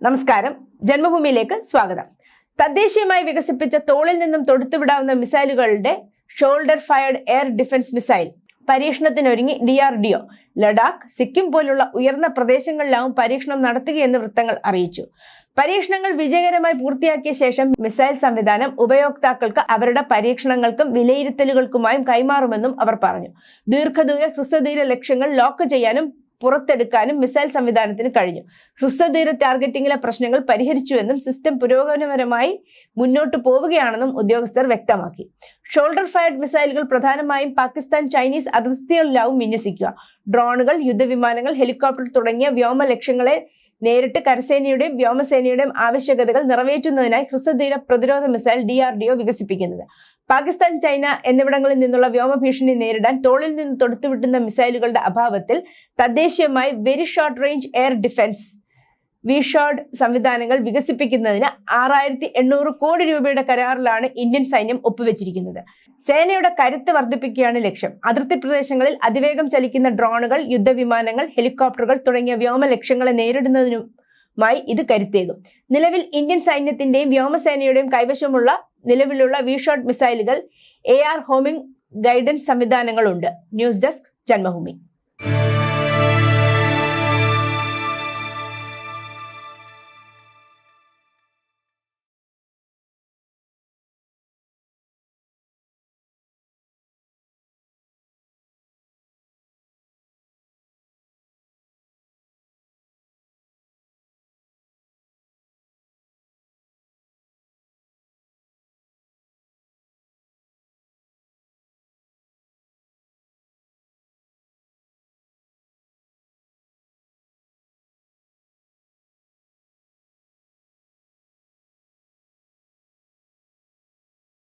നമസ്കാരം. ജന്മഭൂമിയിലേക്ക് സ്വാഗതം. തദ്ദേശീയമായി വികസിപ്പിച്ച തോളിൽ നിന്നും തൊടുത്തുവിടാവുന്ന മിസൈലുകളുടെ shoulder fired air defence missile പരീക്ഷണത്തിനൊരുങ്ങി D R D O Ladakh Sikkim പോലുള്ള ഉയർന്ന പ്രദേശങ്ങളിലാവും പരീക്ഷണം നടത്തുകയെന്ന് വൃത്തങ്ങൾ അറിയിച്ചു. പരീക്ഷണങ്ങൾ വിജയകരമായി പൂർത്തിയാക്കിയ ശേഷം മിസൈൽ സംവിധാനം ഉപയോക്താക്കൾക്ക് അവരുടെ പരീക്ഷണങ്ങൾക്കും വിലയിരുത്തലുകൾക്കുമായും കൈമാറുമെന്നും അവർ പറഞ്ഞു. ദീർഘദൂര ഹ്രസ്വദൂര ലക്ഷ്യങ്ങൾ ലോക്ക് ചെയ്യാനും പുറത്തെടുക്കാനും മിസൈൽ സംവിധാനത്തിന് കഴിഞ്ഞു. ഹ്രസ്വദൂര ടാർഗറ്റിംഗിലെ പ്രശ്നങ്ങൾ പരിഹരിച്ചുവെന്നും സിസ്റ്റം പുരോഗമനപരമായി മുന്നോട്ട് പോവുകയാണെന്നും ഉദ്യോഗസ്ഥർ വ്യക്തമാക്കി. ഷോൾഡർ ഫയർഡ് മിസൈലുകൾ പ്രധാനമായും പാകിസ്ഥാൻ ചൈനീസ് അതിർത്തികളിലാവും വിന്യസിക്കുക. ഡ്രോണുകൾ യുദ്ധവിമാനങ്ങൾ ഹെലികോപ്റ്റർ തുടങ്ങിയ വ്യോമ ലക്ഷ്യങ്ങളെ നേരിട്ട് കരസേനയുടെയും വ്യോമസേനയുടെയും ആവശ്യകതകൾ നിറവേറ്റുന്നതിനായി ഹ്രസ്വദൂര പ്രതിരോധ missile D R D O വികസിപ്പിക്കുന്നത്. പാകിസ്ഥാൻ ചൈന എന്നിവിടങ്ങളിൽ നിന്നുള്ള വ്യോമ ഭീഷണി നേരിടാൻ തോളിൽ നിന്ന് തൊടുത്തുവിട്ടുന്ന മിസൈലുകളുടെ അഭാവത്തിൽ തദ്ദേശീയമായി very short range air defence VSHORAD സംവിധാനങ്ങൾ വികസിപ്പിക്കുന്നതിന് ആറായിരത്തി എണ്ണൂറ് കോടി രൂപയുടെ കരാറിലാണ് ഇന്ത്യൻ സൈന്യം ഒപ്പുവെച്ചിരിക്കുന്നത്. സേനയുടെ കരുത്ത് വർദ്ധിപ്പിക്കുകയാണ് ലക്ഷ്യം. അതിർത്തി പ്രദേശങ്ങളിൽ അതിവേഗം ചലിക്കുന്ന ഡ്രോണുകൾ യുദ്ധവിമാനങ്ങൾ ഹെലികോപ്റ്ററുകൾ തുടങ്ങിയ വ്യോമ ലക്ഷ്യങ്ങളെ നേരിടുന്നതിനുമായി ഇത് കരുത്തേകും നിലവിൽ ഇന്ത്യൻ സൈന്യത്തിന്റെയും വ്യോമസേനയുടെയും കൈവശമുള്ള നിലവിലുള്ള വിഷോട്ട് മിസൈലുകൾ എ ആർ ഹോമിംഗ് ഗൈഡൻസ് സംവിധാനങ്ങളുണ്ട്. News desk Janmabhumi.